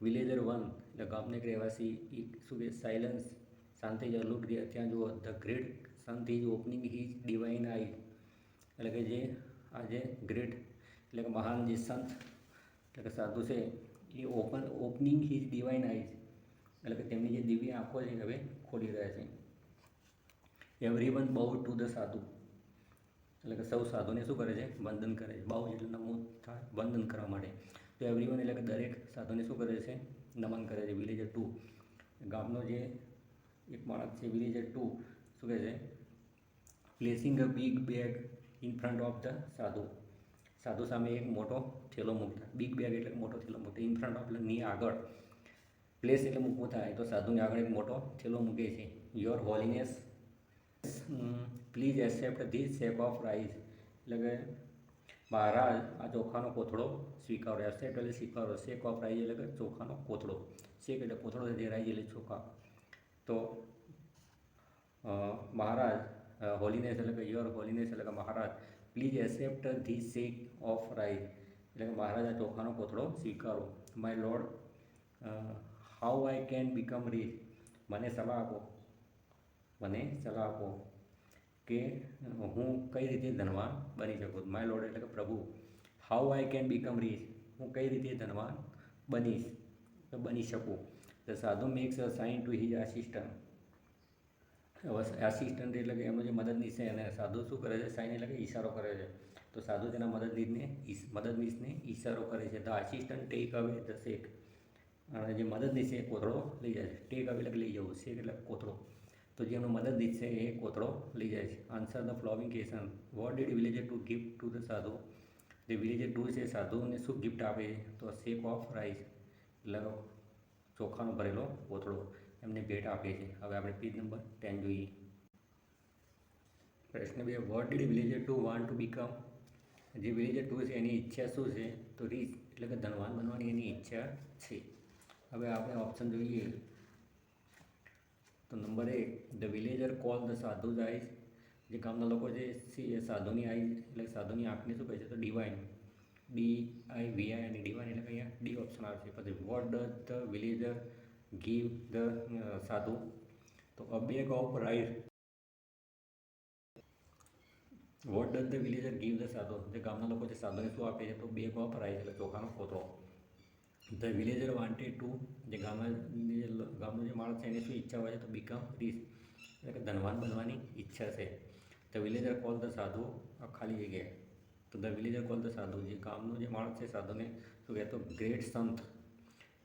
Villager one એટલે ગામના રહેવાસી એક શું કે સાયલન્સ શાંતિ જ લુક દે ત્યાં જુઓ the great Shanti is opening his divine eye એટલે કે જે આજે ગ્રેટ એટલે કે મહાન જે સંત એટલે કે સાધુ છે એ open opening his divine eyes એટલે કે તેમની જે દિવ્ય આંખો છે એ હવે ખોલી રહ્યા છે everyone bow to the sadhu એટલે કે સૌ સાધુને શું કરે છે વંદન કરે છે બાઉ એટલે નમો થાય વંદન કરવા માટે તો એવરીવન એટલે કે દરેક સાધુને શું કરે છે? નમન કરે છે વિલેજર ટુ ગામનો જે એક માણસ છે વિલેજર ટુ શું કહે છે? Placing a big bag in front of the sadhu. સાધુ સામે એક મોટો થેલો મૂકતા. બિગ બેગ એટલે મોટો થેલો મૂકતા. ઇન ફ્રન્ટ ઓફ એટલે ની આગળ. પ્લેસ એટલે મૂકવું થાય તો સાધુની આગળ એક મોટો થેલો મૂકે છે. Your holiness please accept this shape of rice એટલે કે મહારાજ આ ચોખાનો કોથળો સ્વીકારો. એક્સેપ્ટ એટલે સ્વીકારો. શેક ઓફ રાઈસ એટલે કે ચોખાનો કોથળો. શેક એટલે કોથળો જે રાઈસ એટલે ચોખા. તો મહારાજ હોલીનેસ એટલે કે યોર હોલીનેસ એટલે કે મહારાજ please accept the sack of rice એટલે કે મહારાજ ચોખાનો કોથળો સ્વીકારો. My lord how I can become rich મને સલાહ આપો. મને સલાહ આપો. કે હું કઈ રીતે ધનવાન બની શકું? માય લોર્ડ એટલે કે પ્રભુ how I can become rich હું કઈ રીતે ધનવાન બનીશ? બની શકું. The sadhu makes a sign to his assistant assistant એટલે કે એમનો જે મદદનીશ છે એને સાધુ શું કરે છે? સાઇન એટલે કે ઈશારો કરે છે. તો સાધુ તેના મદદનીશને મદદનીશને ઈશારો કરે છે. The assistant take away the sack અને જે મદદનીશ છે કોથળો લઈ જાય છે. ટેક અવે એટલે લઈ જવું. શેક એટલે કોથળો. તો જે એમનો મદદનીશ છે એ કોથળો લઈ જાય છે. Answer the following question what did villager to gift to the sadhu જે વિલેજર ટુ છે સાધુને શું ગિફ્ટ આપે? તો શેક ઓફ રાઈસ એટલે ચોખાનો ભરેલો કોથળો એમને ભેટ આપે છે. હવે આપણે પેજ નંબર ટેન જોઈએ. પ્રશ્ન બે. What did villager two want to become જે વિલેજર ટુ છે એની ઈચ્છા શું છે? તો રીચ એટલે કે ધનવાન બનવાની એની ઈચ્છા છે. હવે આપણે ઓપ્શન જોઈએ. તો નંબર એક the villager call the sadhu eyes જે ગામના લોકો છે સાધુની આઈઝ એટલે સાધુની આંખને શું કહે છે? તો ડિવાઇન ડી આઈ વી આઈ અને ડિવાઇન એટલે અહીંયા ડી ઓપ્શન આવશે પછી what does the villager give the sadhu? તો a bag of rice what does the villager give the sadhu? જે ગામના લોકો જે સાધુને શું આપે છે? તો બેગ ઓફ રાઈસ એટલે ચોખાનો કોથળો ધ વિલેજર વાન્ટેડ ટુ જે ગામની જે ગામનું જે માણસ છે, એની શું ઈચ્છા હોય છે? તો બીકમ રીસ એટલે કે ધનવાન બનવાની ઈચ્છા છે. ધ વિલેજર કોલ ધ સાધુ આ ખાલી જગ્યાએ. તો the villager call the sadhu જે ગામનો જે માણસ છે, સાધુને શું કહે તો ગ્રેટ સંત.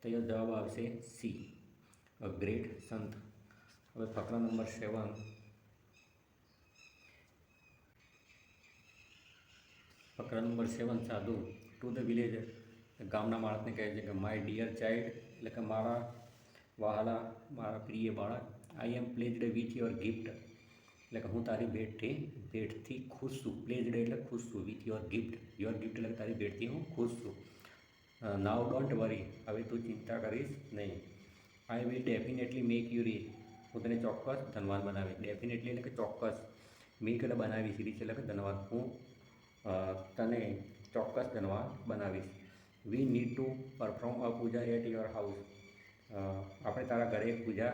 તો જવાબ આવશે સી. અ ગ્રેટ સંત. હવે ફકરા નંબર સેવન. ફકરા નંબર સેવન, સાધુ. ટુ ધ વિલેજર ગામના માણસને કહે છે કે માય ડિયર ચાઇલ્ડ એટલે કે, મારા વહાલા, મારા પ્રિય બાળક I am pleased with your gift એટલે કે, હું તારી ભેટથી ભેટથી ખુશ છું. પ્લેજડ એટલે ખુશ છું with your gift your gift એટલે તારી ભેટથી હું ખુશ છું. નાવ ડોન્ટ વરી હવે તું ચિંતા કરીશ નહીં. I will definitely make you rich હું તને ચોક્કસ ધનવાન બનાવીશ. ડેફિનેટલી એટલે કે ચોક્કસ. મેક એટલે બનાવીશ. રીચ એટલે કે ધનવાન. હું તને ચોક્કસ ધનવાન બનાવીશ. We need to perform a puja at your house આપણે તારા ઘરે એક પૂજા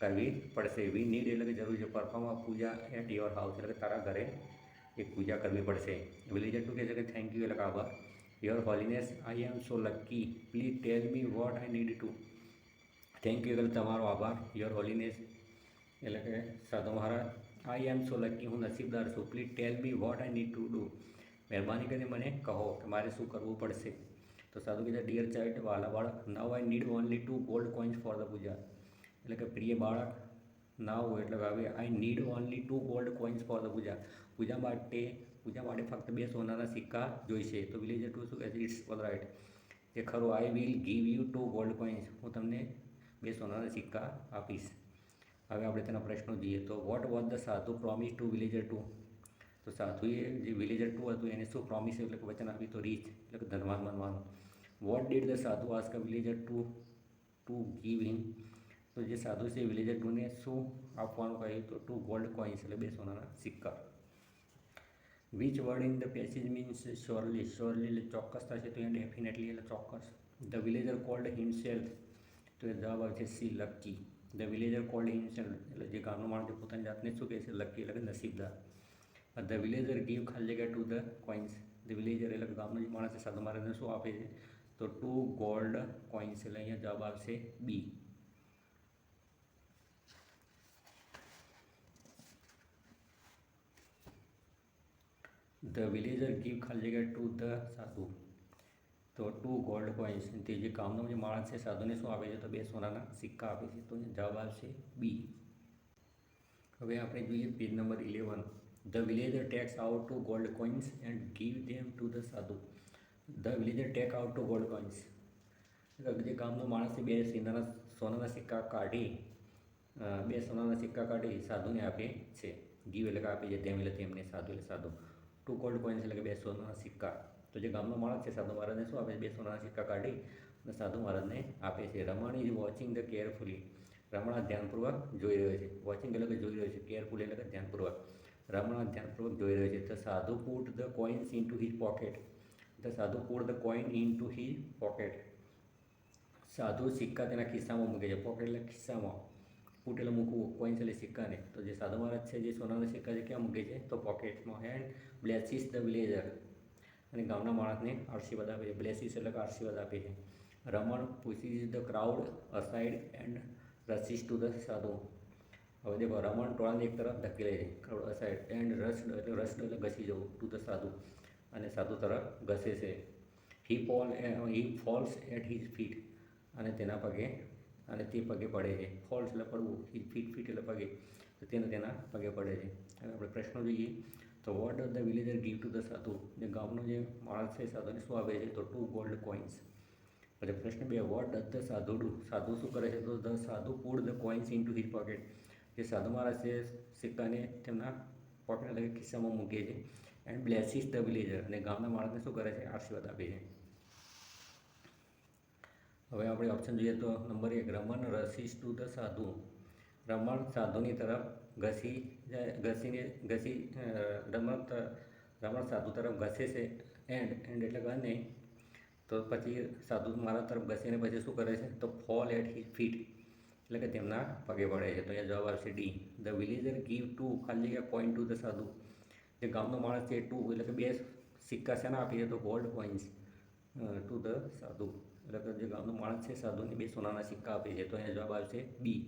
કરવી પડશે વી નીડ એટલે કે જરૂર છે perform a puja at your house એટલે કે તારા ઘરે એક પૂજા કરવી પડશે વિલેજર ટુ કહે છે કે થેન્ક યુ એટલે કે આભાર your holiness I am so lucky please tell me what I need to thank you એટલે તમારો આભાર યોર હોલીનેસ એટલે કે સાધુ મહારાજ આઈ એમ સો લકી હું નસીબદાર છું please tell me what I need to do મહેરબાની કરીને મને કહો કે મારે શું કરવું પડશે તો સાધુ કીધા ડિયર ચાઇલ્ડ વાલા બાળક now I need only two gold coins for the puja એટલે કે પ્રિય બાળક નાવ એટલે હવે I need only two gold coins for the puja પૂજા માટે પૂજા માટે ફક્ત બે સોનાના સિક્કા જોઈશે. તો વિલેજર ટુ શું? કહે છે ઇટ્સ ઓલ રાઇટ જે ખરું I will give you two gold coins હું તમને બે સોનાના સિક્કા આપીશ. હવે આપણે તેના પ્રશ્નો જોઈએ. તો what was the sadhu promise to villager to તો સાધુએ જે વિલેજર ટુ હતું, એને શું પ્રોમિસ એટલે કે વચન આપ્યું તો રીચ એટલે કે ધનવાન બનવાનું. What did the sadhu ask villager to to give him તો જે સાધુ છે વિલેજર ટુને શું આપવાનું કહ્યું તો ટુ ગોલ્ડ કોઇન્સ એટલે બે સોનાના સિક્કા. Which word in the passage means surely surely એટલે ચોક્કસ થશે તો એ ડેફિનેટલી એટલે ચોક્કસ. ધ વિલેજર કોલ્ડ હિમસેલ્ફ તો એ જવાબ છે C, lucky. The villager called himself એટલે જે ગામનો માણસ પોતાની જાતને શું કહે છે? લકી, એટલે કે નસીબદાર. ધ વિલેજર ગીવ ખાલી જગ્યા to the coins the villager એટલે ગામનો જે માણસ છે સાધુ મહારાજને શું આપે છે તો ટુ ગોલ્ડ કોઇન્સ એટલે અહીંયા જવાબ આવશે બી ધ વિલેજર ગીવ ખાલી જગ્યા ટુ ધ સાધુ તો ટુ ગોલ્ડ કોઇન્સ તે જે ગામનો જે માણસ છે સાધુને શું આપે છે તો બે સોનાના સિક્કા આપે છે તો જવાબ આવશે બી હવે આપણે જોઈએ page number eleven the villager takes out two gold coins and give them to the sadhu the villager take out two gold coins. જે ગામનો માણસ બે સોનાના સોનાના સિક્કા કાઢી બે સોનાના સિક્કા કાઢી સાધુને આપે છે ગીવ એટલે કે આપે છે તેમ એટલે તેમને સાધુ એટલે સાધુ ટુ ગોલ્ડ કોઈન્સ એટલે કે બે સોનાના સિક્કા તો જે ગામનો માણસ છે સાધુ મહારાજને શું આપે બે સોનાના સિક્કા કાઢી અને સાધુ મહારાજને આપે છે Raman is watching the carefully Ramana ધ્યાનપૂર્વક જોઈ રહ્યો છે વોચિંગ એટલે કે જોઈ રહ્યો છે કેરફુલી એટલે કે ધ્યાનપૂર્વક રમણા ધ્યાનપૂર્વક જોઈ રહ્યો છે. The sadhu put the coins into his pocket the sadhu put the coin into his pocket સાધુ સિક્કા તેના ખિસ્સામાં મૂકે છે. પોકેટ એટલે ખિસ્સામાં. પુટ એટલે મૂકવું. કોઇન્સ એટલે સિક્કાને. તો જે સાધુ મહારાજ છે, જે સોનાના સિક્કા છે, ક્યાં મૂકે છે? તો પોકેટમાં એન્ડ બ્લેસીસ ધ વિલેજર અને ગામના માણસને આશીર્વાદ આપે છે. બ્લેસીસ એટલે કે આશીર્વાદ આપે છે. Raman pushes the crowd aside and rushes to the sadhu. હવે દેખો, રમણ ટોળાને એક તરફ ધકેલે ક્રાઉડ અસાઇડ એન્ડ રસ એટલે રસ એટલે ઘસી જવું. ટુ ધ સાધુ. અને સાધુ તરફ ઘસે છે. He fall he falls at his feet અને તેના પગે, અને તે પગે પડે છે. ફોલ્સ એટલે પડવું. હિઝ ફીટ ફીટ એટલે પગે. તો તેને તેના પગે પડે છે. હવે આપણે પ્રશ્ન જોઈએ. તો what does the villager give to the sadhu? જે ગામનો જે માણસ છે, સાધુને શું આપે છે? તો ટુ ગોલ્ડ કોઇન્સ એટલે પ્રશ્ન બે what does the sadhu do સાધુ શું કરે છે? તો the sadhu put the coins into his pocket જે સાધુ મહારાજ છે, સિક્કાને તેમના પોકેટ એટલે ખિસ્સામાં મૂકે છે એન્ડ બ્લેસિસ ધ વિલેજર અને ગામના માણસને શું કરે છે? આશીર્વાદ આપે છે. હવે આપણે ઓપ્શન જોઈએ તો નંબર એક, રમણ રસીસ ટુ ધ સાધુ. રમણ સાધુની તરફ ઘસી ઘસીને, ઘસી રમણ રમણ સાધુ તરફ ઘસે છે એન્ડ એન્ડ એટલે નહીં, તો પછી સાધુ મારા તરફ ઘસીને પછી શું કરે છે? તો ફોલ એટ હિઝ ફીટ એટલે કે તેમના પગે પડે છે. તો અહીંયા જવાબ આવશે D. The villager give to ખાલી જગ્યા કોઈન ટુ ધ સાધુ. જે ગામનો માણસ છે ટુ એટલે કે બે સિક્કા શેના આપીએ તો gold coins two the sadhu. એટલે કે જે ગામનો માણસ છે સાધુને બે સોનાના સિક્કા આપે છે. તો અહીંયા જવાબ આવશે બી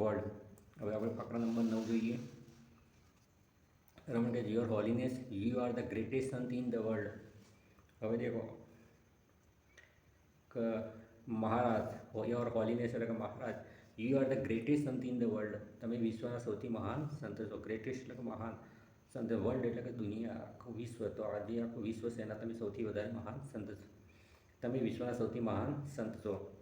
ગોલ્ડ હવે આપણે ફકરા નંબર નવ જોઈએ. રમણ કે your holiness you are the greatest sant in the world હવે દેખો, કે, મહારાજ યોર હોલીનેસ એટલે કે મહારાજ. You are the greatest sant in the world તમે વિશ્વના સૌથી મહાન સંત છો. ગ્રેટેસ્ટ એટલે કે મહાન સંત વર્લ્ડ એટલે કે દુનિયા, આખું વિશ્વ. તો આજે આખું વિશ્વ એના તમે સૌથી વધારે મહાન સંત છો. તમે વિશ્વના સૌથી મહાન સંત છો.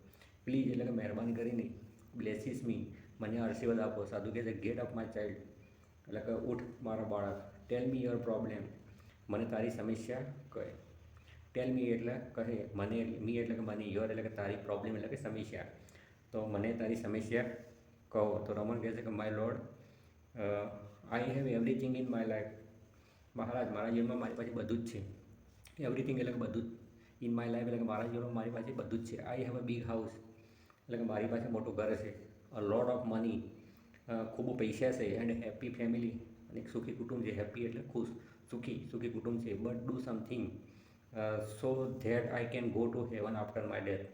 પ્લીઝ એટલે કે મહેરબાની કરીને બ્લેસીસ મી મને આશીર્વાદ આપો. સાધુ કહે છે ગેટ અપ માય ચાઇલ્ડ એટલે કે, ઉઠ, મારા બાળક. ટેલ મી યોર પ્રોબ્લેમ મને તારી સમસ્યા કહે. ટેલ મી એટલે કહે, મને મી એટલે કે મને યોર એટલે કે તારી પ્રોબ્લેમ એટલે કે સમસ્યા. તો મને તારી સમસ્યા કહો. તો રમણ કહે છે કે my lord I have everything in my life મહારાજ, મારા જીવનમાં મારી પાસે બધું જ છે. એવરીથિંગ એટલે કે બધું જ. ઇન માય લાઈફ એટલે કે મારા જીવનમાં મારી પાસે બધું જ છે. I have a big house એટલે કે મારી પાસે મોટું ઘર છે અ લોડ ઓફ મની ખૂબ પૈસા છે એન્ડ હેપી ફેમિલી અને એક સુખી કુટુંબ છે. હેપી એટલે ખુશ, સુખી સુખી કુટુંબ છે. But do something so that I can go to heaven after my death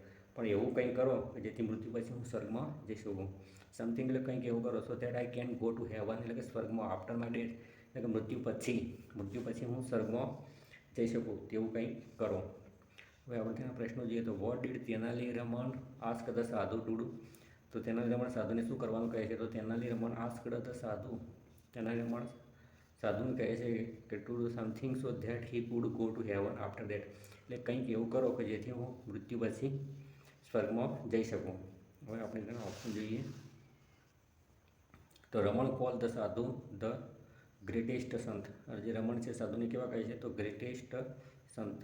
પણ એવું કંઈ કરો કે જેથી મૃત્યુ પછી હું સ્વર્ગમાં જઈ શકું. સમથિંગ એટલે કંઈક એવું કરો. So that I can go to heaven એટલે કે સ્વર્ગમાં આફ્ટર માય ડેથ એટલે કે મૃત્યુ પછી મૃત્યુ પછી હું સ્વર્ગમાં જઈ શકું તેવું કંઈક કરો. હવે તેના પ્રશ્નો જોઈએ તો what did Tenali Raman ask the sadhu to તો તેનાલી રમણ સાધુને શું કરવાનું કહે છે? તો તેનાલી રમણ આસ્ક ધ સાધુ. તેનાલી રમણ સાધુને કહે છે કે to do something so that he could go to heaven after death એટલે કંઈક એવું કરો કે જેથી હું મૃત્યુ પછી સ્વર્ગમાં જઈ શકું. હવે આપણે તેના ઓપ્શન જોઈએ. તો Raman call the sadhu, the greatest sant. જે રમણ છે, સાધુને કેવા કહે છે? તો ગ્રેટેસ્ટ સંત.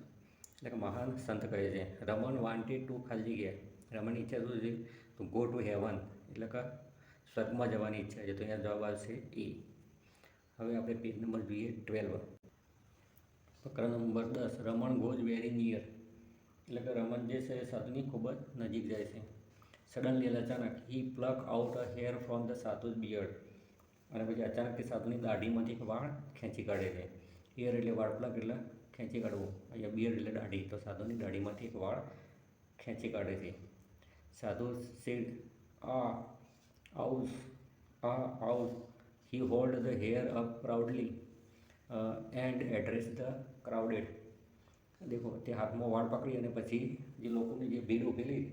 એટલે કે મહાન સંત કહે છે. રમણ વાન્ટેડ ટુ ખાલી ગયા રમણની ઈચ્છા શું છે? તો ગો ટુ હેવન એટલે કે સ્વર્ગમાં જવાની ઈચ્છા છે. તો અહીંયા જવાબ આવશે એ. હવે આપણે પેજ નંબર જોઈએ ટ્વેલ્વ પ્રકરણ નંબર દસ. રમણ ગોઝ વેરી નિયર એટલે કે રમન જે છે એ સાધુની ખૂબ જ નજીક જાય છે. સડનલી એટલે અચાનક he pluck out a hair from the sadhu beard અને પછી અચાનક તે સાધુની દાઢીમાંથી એક વાળ ખેંચી કાઢે છે. હેર એટલે વાળ પ્લક એટલે ખેંચી કાઢવું. અહીંયા બિયર્ડ એટલે દાઢી. તો સાધુની દાઢીમાંથી એક વાળ ખેંચી કાઢે છે. સાધુ said ah ouch ah ouch he hold the hair up proudly and address the crowded દેખો, તે હાથમાં વાળ પકડી અને પછી જે લોકોની જે ભીડ ઉભેલી,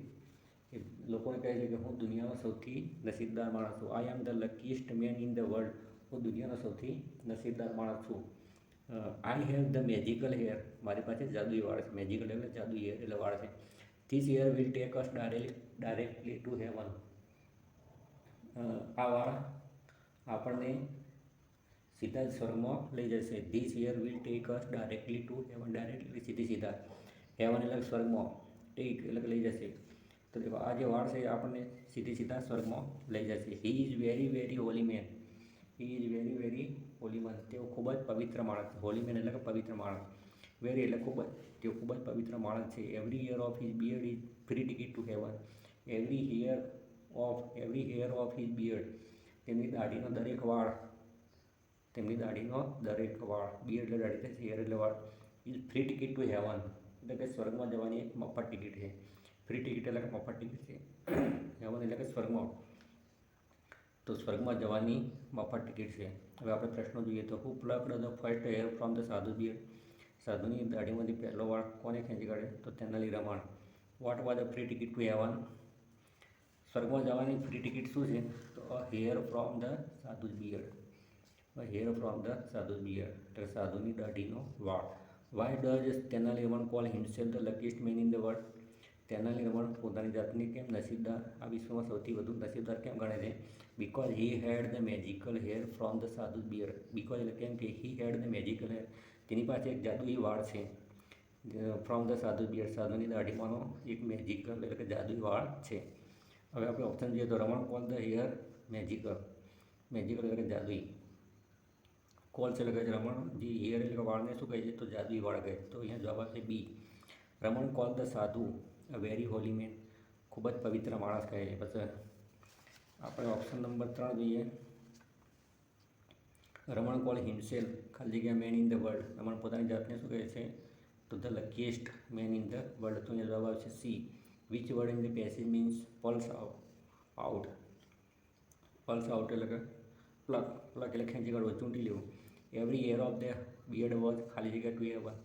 એ લોકોને કહે છે કે હું દુનિયાનો સૌથી નસીબદાર માણસ છું. I am the luckiest man in the world હું દુનિયાનો સૌથી નસીબદાર માણસ છું. I have the magical hair મારી પાસે જાદુઈ વાળ છે. મેજિકલ એટલે જાદુઈ હેર એટલે વાળ છે. This hair will take us direct directly to heaven આ વાળ આપણને સીધા જ સ્વર્ગમાં લઈ જશે. This hair will take us directly to heaven, directly સીધી સીધા. હેવન એટલે સ્વર્ગમાં ટેક એટલે લઈ જશે. તો આ જે વાળ છે એ આપણને સીધી સીધા સ્વર્ગમાં લઈ જશે. He is very very holy man. He is very very holy man. તેઓ ખૂબ જ પવિત્ર માણસ. હોલી મેન એટલે કે પવિત્ર માણસ. વેરી એટલે ખૂબ જ, તેઓ ખૂબ જ પવિત્ર માણસ છે. Every hair of his beard is free ticket to heaven. Every hair of, every hair of his beard. તેમની દાઢીનો દરેક વાળ તેમની દાઢીનો દરેક વાળ બિયર્ડ એટલે દાઢી થાય છે હેર એટલે વાળ is free ticket to heaven એટલે કે સ્વર્ગમાં જવાની એક મફત ટિકિટ છે. ફ્રી ટિકિટ એટલે કે મફત ટિકિટ છે. હેવન એટલે કે સ્વર્ગમાં. તો સ્વર્ગમાં જવાની મફત ટિકિટ છે. હવે આપણે પ્રશ્નો જોઈએ તો who the first hair from the sadhu beard સાધુની દાઢીમાંથી પહેલો વાળ કોને ખેંચી કાઢે? તો Tenali Raman. What was the free ticket to heaven સ્વર્ગમાં જવાની ફ્રી ટિકિટ શું છે? તો a hair from the sadhu beard hair from the sadhu beard એટલે સાધુની દાઢીનો વાળ why does Tenali Raman call himself the luckiest man in the world Tenali Raman પોતાની જાતને કેમ નસીબદાર? આ વિશ્વમાં સૌથી વધુ નસીબદાર કેમ ગણે છે? Because he had the magical hair from the sadhu beard because એટલે કેમ કે he had the magical hair તેની પાસે એક જાદુઈ વાળ છે. ફ્રોમ ધ સાધુ બિયર સાધુની દાઢીમાંનો એક મેજિકલ એટલે કે જાદુઈ વાળ છે. હવે આપણે ઓપ્શન જોઈએ તો Raman call the hair magical magical એટલે કે જાદુઈ. કોલ છે એટલે છે રમણ જે હેર એટલે વાળને શું કહે છે તો જાદુઈ વાળ કહે તો અહીંયા જવાબ આવશે બી રમણ કોલ ધ સાધુ અ વેરી હોલી મેન ખૂબ જ પવિત્ર માણસ કહે છે પછી આપણે ઓપ્શન નંબર ત્રણ જોઈએ રમણ કોલ હિમસેલ ખાલી જગ્યા man in the world Raman પોતાની જાતને શું કહે છે તો the luckiest man in the world તો અહીંયા જવાબ આવશે C which word in the passage means pulls out pulls out એટલે પ્લક પ્લક એટલે ખેંચી કાઢવો ચૂંટી લેવું every hair of the beard was ખાલી જગ્યા ટુ એવર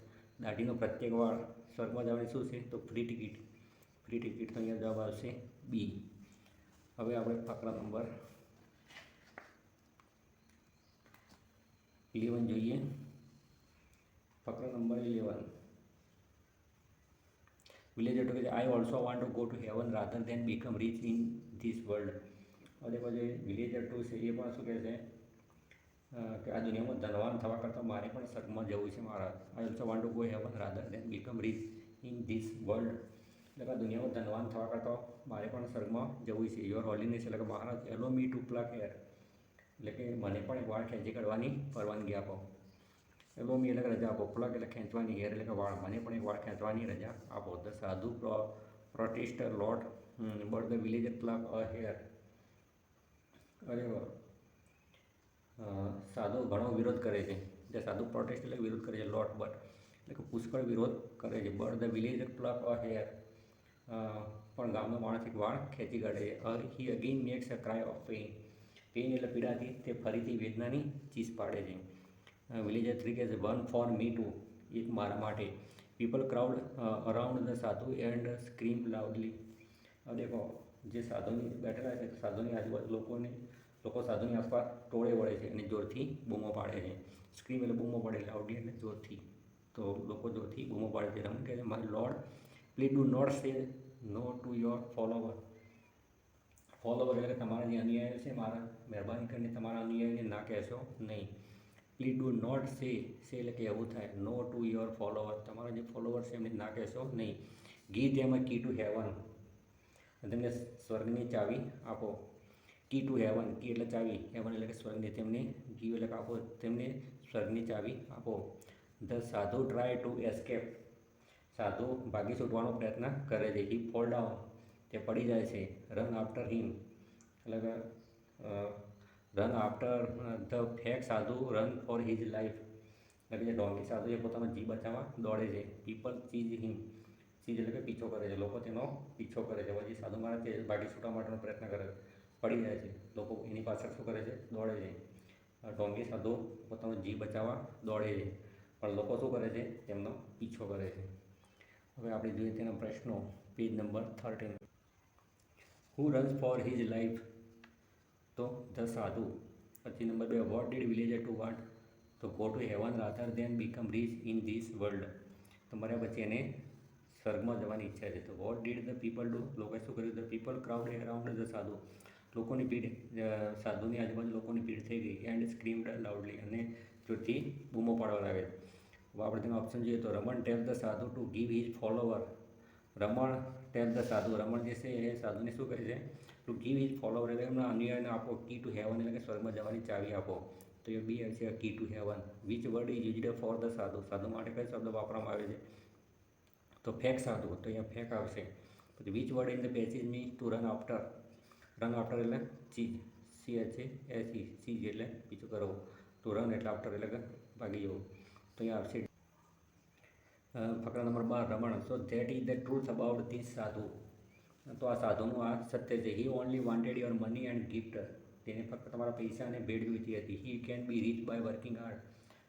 દાઢીનો પ્રત્યેક વાળ સ્વર્ગમાં જવાની શું છે? તો ફ્રી ટિકિટ ફ્રી ટિકિટ તો અહીંયા જવાબ આવશે બી હવે આપણે ફકરા નંબર ઇલેવન જોઈએ. ફકરા નંબર ઇલેવન વિલેજર ટુ કે I also want to go to heaven rather than become rich in this world અને પછી વિલેજર ટુ છે, એ પણ શું કહે છે? કે આ દુનિયામાં ધનવાન થવા કરતાં મારે પણ સગમાં જવું છે મારા. I also want to go heaven rather than become rich in this world એટલે કે આ દુનિયામાં ધનવાન થવા કરતાં મારે પણ સ્વર્ગમાં જવું છે. યોર હોલીનેસ એટલે કે મહારાજ allow me to pluck hair એટલે કે મને પણ એક વાળ ખેંચી કાઢવાની પરવાનગી આપો. એલો મી એટલે કે રજા આપો. પ્લક એટલે ખેંચવાની હેર એટલે કે વાળ. મને પણ એક વાળ ખેંચવાની રજા આપો. The sadhu pro protester lot but the villager pluck a hair અરે વાહ. સાધુ ઘણો વિરોધ કરે છે. જે સાધુ પ્રોટેસ્ટ એટલે વિરોધ કરે છે, લોટ બટ. એટલે કે પુષ્કળ વિરોધ કરે છે. But the villager pluck a hair પણ ગામનો માણસ એક વાળ ખેંચી કાઢે છે. He again makes a cry of pain pain એટલે પીડાથી તે ફરીથી વેદનાની ચીસ પાડે છે. વિલેજર થ્રી કે વન ફોર મી ટુ એક મારા માટે. People crowd around the sadhu and scream loudly દેખો, જે સાધુની બેઠેલા છે, સાધુની આજુબાજુ લોકોને લોકો સાધુની આસપાસ ટોળે વળે છે અને જોરથી બૂમો પાડે છે. સ્ક્રીમ એટલે બૂમો પાડે લાઉડલી એટલે જોરથી. તો લોકો જોરથી બૂમો પાડે છે. રમણ કહે છે my lord please do not say no to your follower follower એટલે તમારા જે અનુયાયીઓ છે, મારા મહેરબાની કરીને તમારા અનુયાયીને ના કહેશો નહીં. પ્લીઝ ડુ નોટ સે સે એટલે કે એવું થાય. નો ટુ યોર ફોલોવર તમારા જે ફોલોવર છે, એમને ના કહેશો નહીં. ગી ધેમ કી ટુ હેવન તેમને સ્વર્ગની ચાવી આપો. કી ટુ હેવન, કી એટલે ચાવી, હેવન એટલે કે સ્વર્ગની, તેમને ગીવ એટલે આપો તેમને સ્વર્ગની ચાવી આપો. ધ સાધુ ટ્રાય ટુ એસ્કેપ. સાધુ ભાગી છૂટવાનો પ્રયત્ન કરે છે. He fall down. તે પડી જાય છે. Run after him. એટલે કે run after the fake sadhu run for his life. એટલે કે જે ડોંગી સાધુ એ પોતાનો જીવ બચાવવા દોડે છે. પીપલ ચીઝ હિમ. ચીઝ એટલે કે પીછો કરે છે. લોકો તેનો પીછો કરે છે. પછી સાધુ મારા તે ભાગી છૂટવા માટેનો પ્રયત્ન કરે છે. પડી જાય છે. લોકો એની પાછળ શું કરે છે? દોડે છે. ઢોંગી સાધુ પોતાનો જીવ બચાવવા દોડે છે. પણ લોકો શું કરે છે? તેમનો પીછો કરે છે. હવે આપણે જોઈએ તેના પ્રશ્નો, page number thirteen who runs for his life તો ધ સાધુ. પછી નંબર બે what did villager two want to go to heaven rather than become rich in this world તો મર્યા પછી એને સ્વર્ગમાં જવાની ઈચ્છા છે. તો what did the people do લોકોએ શું કર્યું? The people crowd around the sadhu. લોકોની ભીડ સાધુની આજુબાજુ લોકોની ભીડ થઈ ગઈ એન્ડ સ્ક્રીમ લાઉડલી અને જોરથી બૂમો પાડવા લાગે આપણે તેનો ઓપ્શન જોઈએ તો Raman tell the sadhu to give his follower Raman tell the sadhu, Raman જે છે એ સાધુને શું કહે છે? ટુ ગીવ હિઝ ફોલોવર એટલે એમના અનુયાયને આપો કી ટુ હેવન એટલે કે સ્વર્ગમાં જવાની ચાવી આપો. તો એ બી છે key to heaven which word is used for the sadhu? સાધુ માટે કયો શબ્દ વાપરવામાં આવે છે? તો ફેક સાધુ, તો અહીંયા ફેક આવશે. પછી which word in the passage means to run after run after એટલે ચીજ સી એચ એ એસી ચીજ એટલે બીજું કરવો તો રન એટલે આફ્ટર એટલે ભાગી જવું. તો અહીંયા આવશે. ફકરા number bar, Raman. So that is the truth about this sadhu. તો આ સાધુનું આ સત્ય છે. He only wanted your money and gift તેને ફક્ત તમારા પૈસા અને ભેટ જોઈતી હતી. He can be rich by working hard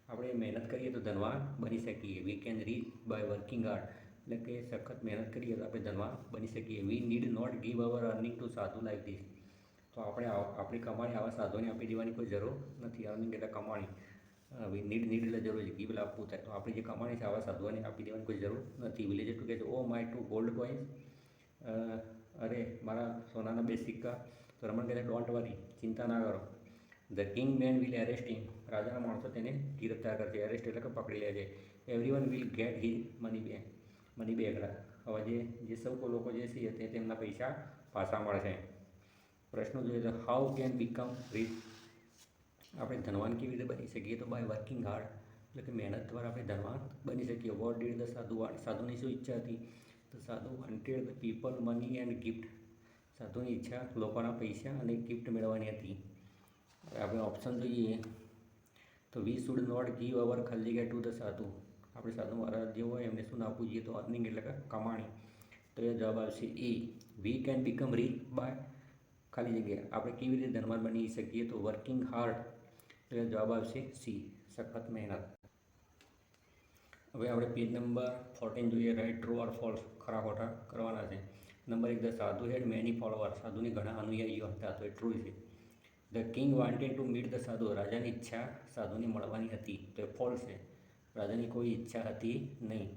આપણે મહેનત કરીએ તો ધનવાન બની શકીએ. We can rich by working hard એટલે કે સખત મહેનત કરીએ તો આપણે ધનવાન બની શકીએ. We need not give our earning to sadhu like this તો આપણે આપણી કમાણી આવા સાધુને આપી દેવાની કોઈ જરૂર નથી. અર્નિંગ એટલે કમાણી. વી નીડ નીડ એટલે જરૂર છે. ગીવ એટલે આપવું થાય. તો આપણી જે કમાણી છે આવા સાધુઓને આપી દેવાની કોઈ જરૂર નથી. વિલેજ ટુ કે છે oh my two gold coins અરે, મારા સોનાના બે સિક્કા. તો રમણ કહે ડોન્ટ વરી ચિંતા ના કરો. The king man will arresting રાજાના માણસો તેને ગિરફ્તાર કરશે. એરેસ્ટ એટલે કે પકડી લે છે. Everyone will get his money back money bag હવે જે જે સૌ લોકો જે છે તે તેમના પૈસા પાછા મળશે પ્રશ્નો જોઈએ તો હાઉ કેન બીકમ રીચ આપણે ધનવાન કેવી રીતે બની શકીએ? તો બાય વર્કિંગ હાર્ડ એટલે કે મહેનત દ્વારા આપણે ધનવાન બની શકીએ. વોટ ડીડ ધ સાધુ સાધુની શું ઈચ્છા હતી? તો સાધુ wanted the people money and gift સાધુની ઈચ્છા લોકોના પૈસા અને ગિફ્ટ મેળવવાની હતી. આપણે ઓપ્શન જોઈએ. તો we should not give our ખલ્લીગા to the sadhu. આપણે સાધુ મહારાજ જે હોય એમને શું આપવું જોઈએ તો અર્નિંગ એટલે કે કમાણી. તો એ જવાબ આવશે A we can become rich by ખાલી જગ્યા આપણે કેવી રીતે ધનવાન બની શકીએ તો વર્કિંગ હાર્ડ તો એ જવાબ આવશે સી સખત મહેનત. હવે આપણે પેજ નંબર ફોર્ટીન જોઈએ રાઈટ ટ્રુ ઓર ફોલ્સ ખરા ખોટા કરવાના છે. નંબર એક ધ સાધુ હેડ મેની ફોલોવર સાધુની ઘણા અનુયાયીઓ હતા, તો એ ટ્રુ છે. The king wanted to meet the sadhu. રાજાની ઈચ્છા સાધુને મળવાની હતી, તો એ ફોલ્સ છે. રાજાની કોઈ ઈચ્છા હતી નહીં.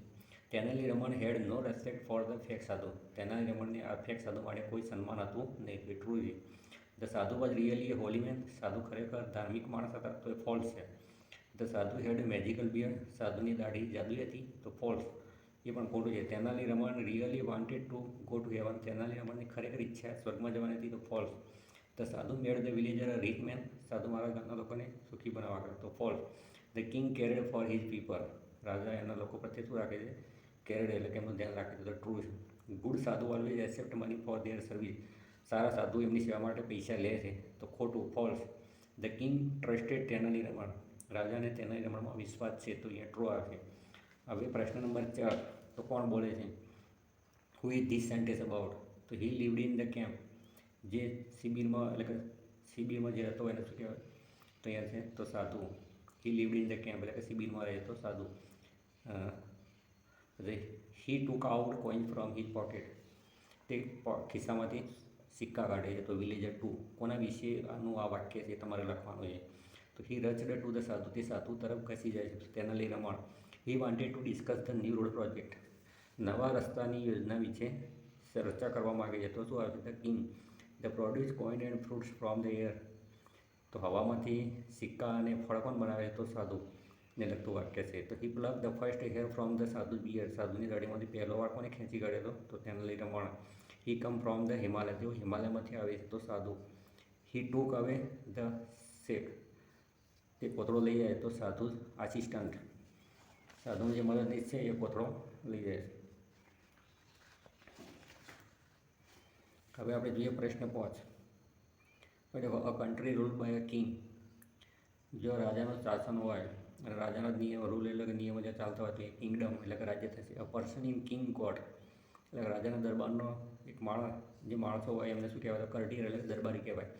Tenali Raman had no respect for the fake sadhu Tenali રમણને આ ફેક સાધુ માટે કોઈ સન્માન હતું નહીં એ true the sadhu was really a holy man સાધુ ખરેખર ધાર્મિક માણસ હતા તો એ ફોલ્સ છે. ધ સાધુ હેડ મેજિકલ બિયર સાધુની દાઢી જાદુઈ હતી તો ફોલ્સ એ પણ ખોટું છે. Tenali Raman really wanted to go to heaven Tenali રમણની ખરેખર ઈચ્છા સ્વર્ગમાં જવાની હતી તો false the sadhu made the villager rich man સાધુ મારા ગામના લોકોને સુખી બનાવવા કરતો false the king cared for his people રાજા એના લોકો પ્રત્યે શું રાખે છે? કેરેડ એટલે કે એમનું ધ્યાન રાખે છે. તો true good sadhu always accept money for their service સારા સાધુ એમની સેવા માટે પૈસા લે છે. તો ખોટું false the king trusted Tenali Raman. રાજાને તેનાની રમણમાં વિશ્વાસ છે. તો અહીંયા ટ્રુ આવશે હવે પ્રશ્ન નંબર ચાર. તો કોણ બોલે છે? Who is this sentence about તો he lived in the camp જે શિબિરમાં, એટલે કે શિબિરમાં જે હતો એને શું કહેવાય? તો અહીંયા છે, તો સાધુ. He lived in the camp એટલે કે શિબિરમાં રહે તો sadhu he took out coin from his pocket તે ખિસ્સામાંથી સિક્કા કાઢે છે તો વિલેજર ટુ કોના વિશે આનું આ વાક્ય છે તમારે લખવાનું છે તો હી રચડ ટુ ધ સાધુ તે સાધુ તરફ ખસી જાય છે તેના લઈ Raman he wanted to discuss the new road project નવા રસ્તાની યોજના વિશે ચર્ચા કરવા માગે છે તો શું આવે the king the produce coin and fruits from the air તો હવામાંથી સિક્કા અને ફળ પણ બનાવે તો સાધુ. ને લગતું વાક્ય છે. તો he pluck the first hair from the sadhu beard સાધુની ગાડીમાંથી પહેલો વાળ કોને ખેંચી કાઢેલો? તો તેને લઈને વણ he come from the Himalaya તેઓ હિમાલયમાંથી આવે છે તો સાધુ. હી ટુક હવે ધ શેખ તે પોતળો લઈ જાય તો સાધુ આસિસ્ટન્ટ સાધુનો જે મદદનીશ છે એ પોતળો લઈ જાય હવે આપણે જોઈએ પ્રશ્ન પાંચ. દેખો a country rule by a king જો રાજાનું શાસન હોય અને રાજાના નિયમ રૂલ એટલે કે નિયમો જે ચાલતા હોય તો એ કિંગડમ એટલે કે રાજ્ય થશે. A person in king court એટલે રાજાના દરબારનો એક માણસ, જે માણસો હોય એમને શું કહેવાય તો કર્ટિયર એટલે દરબારી કહેવાય.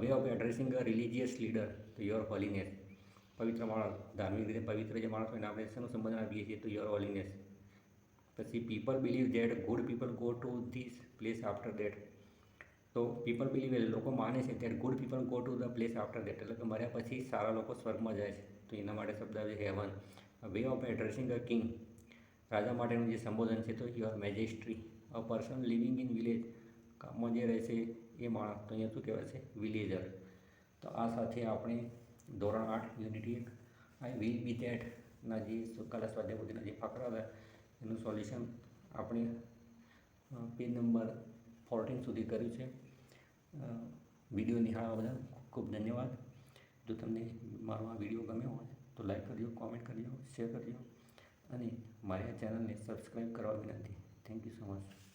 Way of addressing a religious leader તો યોર હોલીનેસ પવિત્ર માણસ, ધાર્મિક રીતે પવિત્ર જે માણસ હોય એને આપણે શેનું સંબોધન આપીએ છીએ તો યોર હોલીનેસ પછી people believe that good people go to this place after that તો પીપલ બિલીવ એટલે લોકો માને છે that good people go to the place after that એટલે કે મર્યા પછી સારા લોકો સ્વર્ગમાં જાય છે. તો એના માટે શબ્દ આવે છે heaven way of addressing a king રાજા માટેનું જે સંબોધન છે તો your majesty a person living in village ગામમાં જે રહે છે એ માણસ. તો અહીંયા શું કહેવાય છે? વિલેજર તો આ સાથે આપણે ધોરણ આઠ યુનિટી એક આઈ વિલ બી દેટના જે કલા સ્વાધ્યાય જે ફકરા હતા, એનું સોલ્યુશન આપણે પેજ નંબર ફોર્ટીન સુધી કર્યું છે. વીડિયો નિહાળવા બદલ ખૂબ ખૂબ ધન્યવાદ. જો તમને મારો આ વીડિયો ગમ્યો હોય તો લાઈક કરજો કોમેન્ટ કરજો શેર કરજો અને મારી આ ચેનલને સબસ્ક્રાઈબ કરવા વિનંતી. Thank you so much